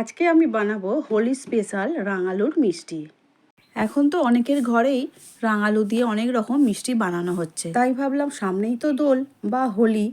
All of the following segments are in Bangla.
আজকে আমি বানাবো হোলি স্পেশাল রাঙালুর মিষ্টি। এখন তো অনেকের ঘরেই রাঙালু দিয়ে অনেক রকম মিষ্টি বানানো হচ্ছে। তাই ভাবলাম সামনেই তো দোল বা হোলি,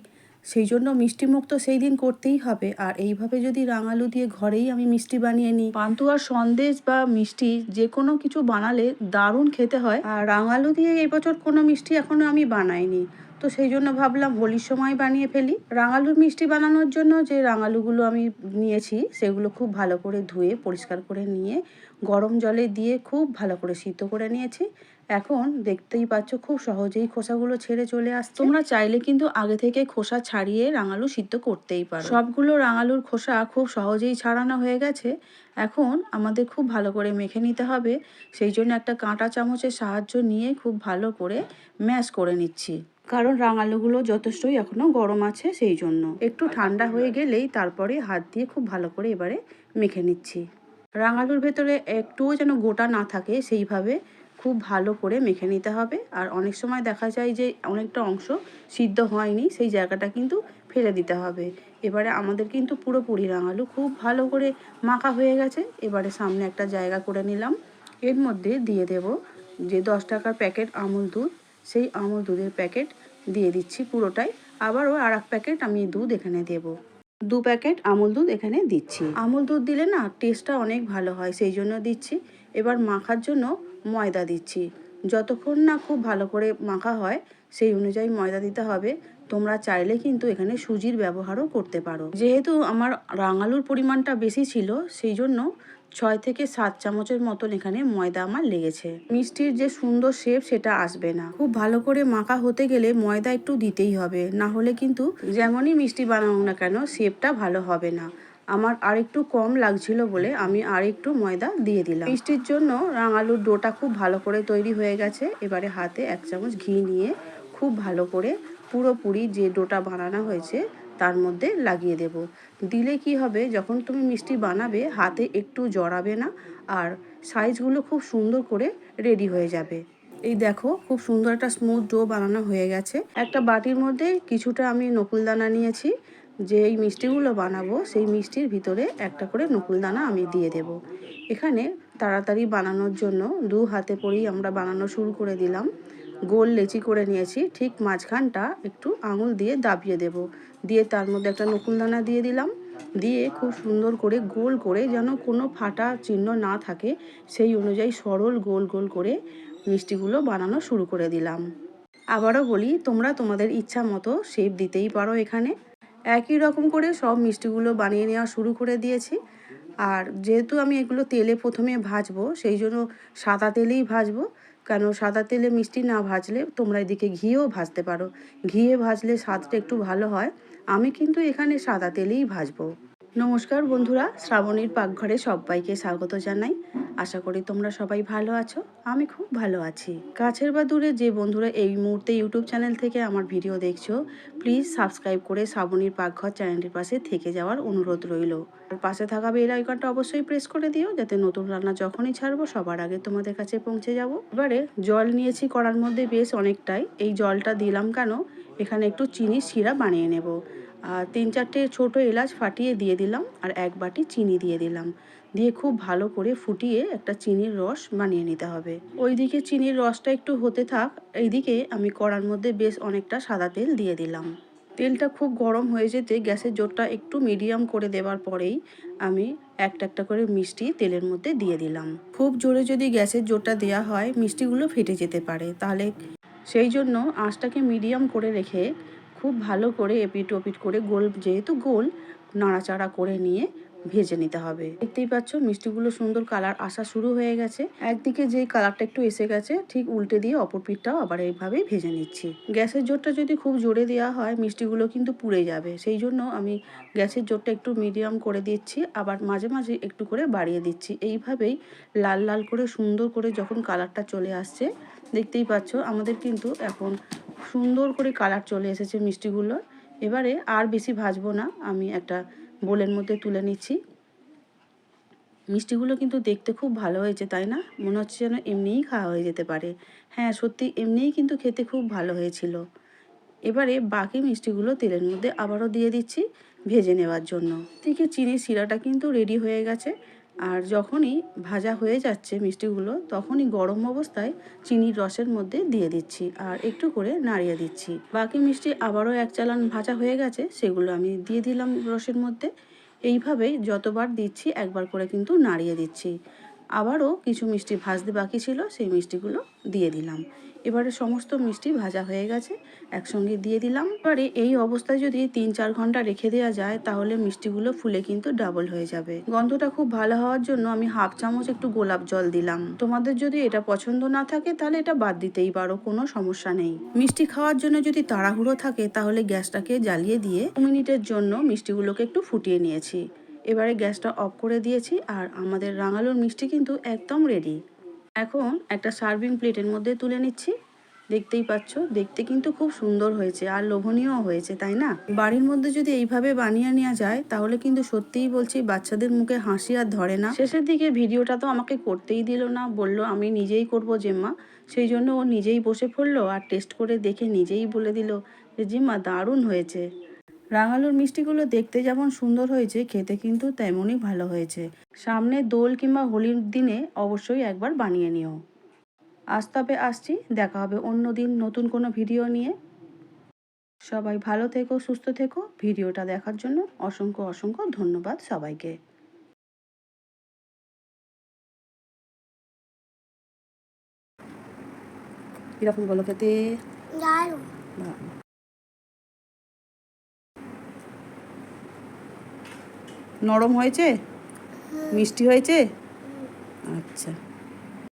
সেই জন্য মিষ্টি মুখ তো সেই দিন করতেই হবে। আর এইভাবে যদি রাঙালু দিয়ে ঘরেই আমি মিষ্টি বানিয়ে নিই। পান্তুয়ার সন্দেশ বা মিষ্টি যে কোনো কিছু বানালে দারুণ খেতে হয়। আর রাঙালু দিয়ে এই বছর কোনো মিষ্টি এখনও আমি বানাইনি। তো সেই জন্য ভাবলাম হোলির সময় বানিয়ে ফেলি। রাঙালুর মিষ্টি বানানোর জন্য যে রাঙালুগুলো আমি নিয়েছি সেগুলো খুব ভালো করে ধুয়ে পরিষ্কার করে নিয়ে গরম জলে দিয়ে খুব ভালো করে সিদ্ধ করে নিয়েছি। এখন দেখতেই পাচ্ছ খুব সহজেই খোসাগুলো ছেড়ে চলে আসছে। তোমরা চাইলে কিন্তু আগে থেকে খোসা ছাড়িয়ে রাঙালু সিদ্ধ করতেই পারো। সবগুলো রাঙালুর খোসা খুব সহজেই ছাড়ানো হয়ে গেছে। এখন আমাদের খুব ভালো করে মেখে নিতে হবে। সেই জন্য একটা কাঁটা চামচের সাহায্য নিয়ে খুব ভালো করে ম্যাশ করে নিচ্ছি। কারণ রাঙালুগুলো যথেষ্টই এখনও গরম আছে সেই জন্য। একটু ঠান্ডা হয়ে গেলেই তারপরে হাত দিয়ে খুব ভালো করে এবারে মেখে নিচ্ছি। রাঙালুর ভেতরে একটুও যেন গোটা না থাকে, সেইভাবে খুব ভালো করে মেখে নিতে হবে। আর অনেক সময় দেখা যায় যে অনেকটা অংশ সিদ্ধ হয়নি, সেই জায়গাটা কিন্তু ফেলে দিতে হবে। এবারে আমাদের কিন্তু পুরোপুরি রাঙালু খুব ভালো করে মাখা হয়ে গেছে। এবারে সামনে একটা জায়গা করে নিলাম। এর মধ্যে দিয়ে দেব যে দশ টাকার প্যাকেট আমুল দুধ। সেই আমুল দুধের প্যাকেট দিয়ে দিচ্ছি পুরোটাই। আবারও আর এক প্যাকেট আমি দুধ এখানে দেব। দু প্যাকেট আমুল দুধ এখানে দিচ্ছি। আমুল দুধ দিলে না টেস্টটা অনেক ভালো হয়, সেই জন্য দিচ্ছি। এবার মাখার জন্য ময়দা দিচ্ছি। যতক্ষণ না খুব ভালো করে মাখা হয়, সেই অনুযায়ী ময়দা দিতে হবে। তোমরা চাইলে কিন্তু এখানে সুজির ব্যবহারও করতে পারো। যেহেতু আমার রাঙালুর পরিমাণটা বেশি ছিল, সেই জন্য ছয় থেকে সাত চামচের মতন এখানে ময়দা আমার লেগেছে। মিষ্টির যে সুন্দর শেপ সেটা আসবে না। খুব ভালো করে মাখা হতে গেলে ময়দা একটু দিতেই হবে, না হলে কিন্তু যেমনই মিষ্টি বানানো না কেন শেপটা ভালো হবে না। আমার আর একটু কম লাগছিল বলে আমি আর একটু ময়দা দিয়ে দিলাম। মিষ্টির জন্য রাঙালুর ডোটা খুব ভালো করে তৈরি হয়ে গেছে। এবারে হাতে এক চামচ ঘি নিয়ে খুব ভালো করে পুরোপুরি যে ডোটা বানানো হয়েছে তার মধ্যে লাগিয়ে দেব। দিলে কি হবে, যখন তুমি মিষ্টি বানাবে, হাতে একটু জড়াবে না আর সাইজগুলো খুব সুন্দর করে রেডি হয়ে যাবে। এই দেখো, খুব সুন্দর একটা স্মুথ ডো বানানো হয়ে গেছে। একটা বাটির মধ্যে কিছুটা আমি নকুলদানা নিয়েছি। যে এই মিষ্টিগুলো বানাবো, সেই মিষ্টির ভিতরে একটা করে নকুলদানা আমি দিয়ে দেব। এখানে তাড়াতাড়ি বানানোর জন্য দু হাতে পরেই আমরা বানানো শুরু করে দিলাম। গোল লেচি করে নিয়েছি, ঠিক মাঝখানটা একটু আঙুল দিয়ে দাবিয়ে দেব। দিয়ে তার মধ্যে একটা নকুলদানা দিয়ে দিলাম। দিয়ে খুব সুন্দর করে গোল করে যেন কোনো ফাটা চিহ্ন না থাকে, সেই অনুযায়ী সরল গোল গোল করে মিষ্টিগুলো বানানো শুরু করে দিলাম। আবারও বলি, তোমরা তোমাদের ইচ্ছা মতো শেপ দিতেই পারো এখানে। একই রকম করে সব মিষ্টিগুলো বানিয়ে নেওয়া শুরু করে দিয়েছি। আর যেহেতু আমি এগুলো তেলে প্রথমে ভাজবো, সেই জন্য সাদা তেলেই ভাজবো কেন? সাদা তেলে মিষ্টি না ভাজলে তোমরা এদিকে ঘিয়েও ভাজতে পারো। ঘিয়ে ভাজলে স্বাদটা একটু ভালো হয়। আমি কিন্তু এখানে সাদা তেলেই ভাজবো। নমস্কার বন্ধুরা, শ্রাবণীর পাকঘরে সবাইকে স্বাগত জানাই। আশা করি তোমরা সবাই ভালো আছো। আমি খুব ভালো আছি। কাছের বা দূরে যে বন্ধুরা এই মুহূর্তে ইউটিউব চ্যানেল থেকে আমার ভিডিও দেখছ প্লিজ সাবস্ক্রাইব করে শ্রাবণীর পাকঘর চ্যানেলটির পাশে থেকে যাওয়ার অনুরোধ রইল। আর পাশে থাকা বেল আইকনটা অবশ্যই প্রেস করে দিও, যাতে নতুন রান্না যখনই ছাড়বো, সবার আগে তোমাদের কাছে পৌঁছে যাব। এবারে জল নিয়েছি করার মধ্যে বেশ অনেকটাই। এই জলটা দিলাম কেন? এখানে একটু চিনি শিরা বানিয়ে নেব। আর তিন চারটে ছোট এলাচ ফাটিয়ে দিয়ে দিলাম, আর এক বাটি চিনি দিয়ে দিলাম। দিয়ে খুব ভালো করে ফুটিয়ে একটা চিনির রস বানিয়ে নিতে হবে। ওইদিকে চিনির রসটা একটু হতে থাক, এইদিকে আমি কড়ার মধ্যে বেশ অনেকটা সাদা তেল দিয়ে দিলাম। তেলটা খুব গরম হয়ে যেতে গ্যাসের জোরটা একটু মিডিয়াম করে দেওয়ার পরেই আমি একটা একটা করে মিষ্টি তেলের মধ্যে দিয়ে দিলাম। খুব জোরে যদি গ্যাসের জোরটা দেওয়া হয়, মিষ্টিগুলো ফেটে যেতে পারে। তাহলে সেই জন্য আঁচটাকে মিডিয়াম করে রেখে খুব ভালো করে এপিট ওপিট করে গোল, যেহেতু গোল, নাড়াচাড়া করে নিয়ে ভেজে নিতে হবে। দেখতেই পাচ্ছ, মিষ্টিগুলো সুন্দর কালার আসা শুরু হয়ে গেছে। একদিকে যেই কালারটা একটু এসে গেছে, ঠিক উল্টে দিয়ে অপর পিঠটাও আবার এইভাবেই ভেজে নিচ্ছি। গ্যাসের জোরটা যদি খুব জোরে দেওয়া হয়, মিষ্টিগুলো কিন্তু পুড়ে যাবে। সেই জন্য আমি গ্যাসের জোরটা একটু মিডিয়াম করে দিচ্ছি, আবার মাঝে মাঝে একটু করে বাড়িয়ে দিচ্ছি। এইভাবেই লাল লাল করে সুন্দর করে যখন কালারটা চলে আসছে, দেখতেই পাচ্ছ, আমাদের কিন্তু এখন সুন্দর করে কালার চলে এসেছে মিষ্টিগুলোর। এবারে আর বেশি ভাজবো না, আমি একটা বোলের মধ্যে তুলে নিচ্ছি। মিষ্টিগুলো কিন্তু দেখতে খুব ভালো হয়েছে, তাই না? মনে হচ্ছে যেন এমনিই খাওয়া হয়ে যেতে পারে। হ্যাঁ সত্যি এমনিই কিন্তু খেতে খুব ভালো হয়েছিল। এবারে বাকি মিষ্টিগুলো তেলের মধ্যে আবারও দিয়ে দিচ্ছি ভেজে নেওয়ার জন্য। থেকে চিনির শিরাটা কিন্তু রেডি হয়ে গেছে। আর যখনই ভাজা হয়ে যাচ্ছে মিষ্টিগুলো, তখনই গরম অবস্থায় চিনির রসের মধ্যে দিয়ে দিচ্ছি আর একটু করে নাড়িয়ে দিচ্ছি। বাকি মিষ্টি আবারও এক চালান ভাজা হয়ে গেছে, সেগুলো আমি দিয়ে দিলাম রসের মধ্যে। এইভাবেই যতবার দিচ্ছি, একবার করে কিন্তু নাড়িয়ে দিচ্ছি। আবারও কিছু মিষ্টি ভাজতে বাকি ছিল, সেই মিষ্টিগুলো দিয়ে দিলাম। এবারে সমস্ত মিষ্টি ভাজা হয়ে গেছে, একসঙ্গে দিয়ে দিলাম। এবারে এই অবস্থায় যদি তিন চার ঘণ্টা রেখে দেওয়া যায়, তাহলে মিষ্টিগুলো ফুলে কিন্তু ডাবল হয়ে যাবে। গন্ধটা খুব ভালো হওয়ার জন্য আমি হাফ চামচ একটু গোলাপ জল দিলাম। তোমাদের যদি এটা পছন্দ না থাকে, তাহলে এটা বাদ দিতেই পারো, কোনো সমস্যা নেই। মিষ্টি খাওয়ার জন্য যদি তাড়াহুড়ো থাকে, তাহলে গ্যাসটাকে জ্বালিয়ে দিয়ে দু মিনিটের জন্য মিষ্টিগুলোকে একটু ফুটিয়ে নিয়েছি। এবারে গ্যাসটা অফ করে দিয়েছি আর আমাদের রাঙালুর মিষ্টি কিন্তু একদম রেডি এখন একটা সার্ভিং প্লেটের মধ্যে তুলে নিচ্ছি। দেখতেই পাচ্ছ, দেখতে কিন্তু খুব সুন্দর হয়েছে আর লোভনীয় হয়েছে, তাই না? বাড়ির মধ্যে যদি এইভাবে বানিয়ে নেওয়া যায়, তাহলে কিন্তু সত্যিই বলছি বাচ্চাদের মুখে হাসি আর ধরে না। শেষের দিকে ভিডিওটা তো আমাকে করতেই দিল না, বলল আমি নিজেই করব জেম্মা। সেই জন্য ও নিজেই বসে পড়ল আর টেস্ট করে দেখে নিজেই বলে দিল যে জিম্মা দারুণ হয়েছে। রাঙালুর মিষ্টিগুলো দেখতে যেমন সুন্দর হয়েছে খেতে কিন্তু তেমনই ভালো হয়েছে। সামনে দোল কিংবা হোলির দিনে অবশ্যই একবার বানিয়ে নিও। আজ তবে আসছি দেখা হবে অন্য দিন নতুন কোনো ভিডিও নিয়ে। সবাই ভালো থেকো সুস্থ থেকো। ভিডিওটা দেখার জন্য অসংখ্য অসংখ্য ধন্যবাদ সবাইকে। কীরকম বলো খেতে? দারুণ। নরম হয়েছে? মিষ্টি হয়েছে? আচ্ছা।